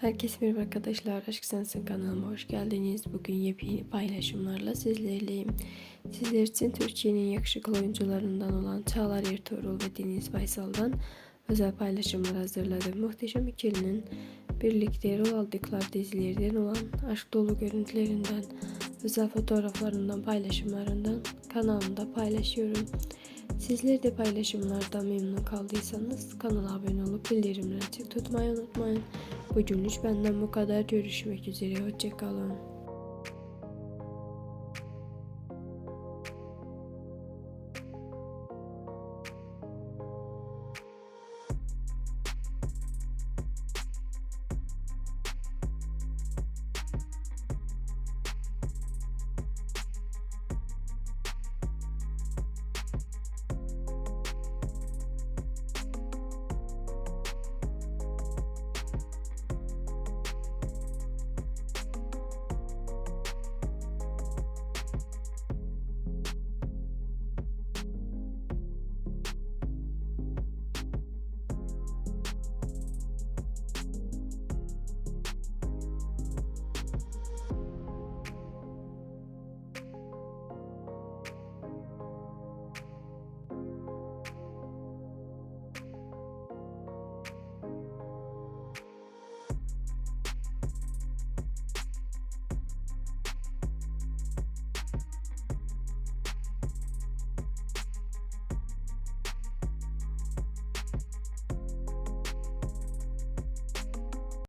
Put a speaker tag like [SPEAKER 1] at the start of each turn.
[SPEAKER 1] Herkese merhaba arkadaşlar. Aşk Sensin kanalıma hoş geldiniz. Bugün yepyeni paylaşımlarla sizlerleyim. Sizler için Türkiye'nin yakışıklı oyuncularından olan Çağlar Ertuğrul ve Deniz Baysal'dan özel paylaşımlar hazırladım. Muhteşem ikilinin birlikte rol aldıkları dizilerden olan aşk dolu görüntülerinden, özel fotoğraflarından, paylaşımlarından kanalımda paylaşıyorum. Sizler de paylaşımlardan memnun kaldıysanız kanala abone olup bildirimleri açık tutmayı unutmayın. Bugünlük benden bu kadar. Görüşmek üzere. Hoşçakalın.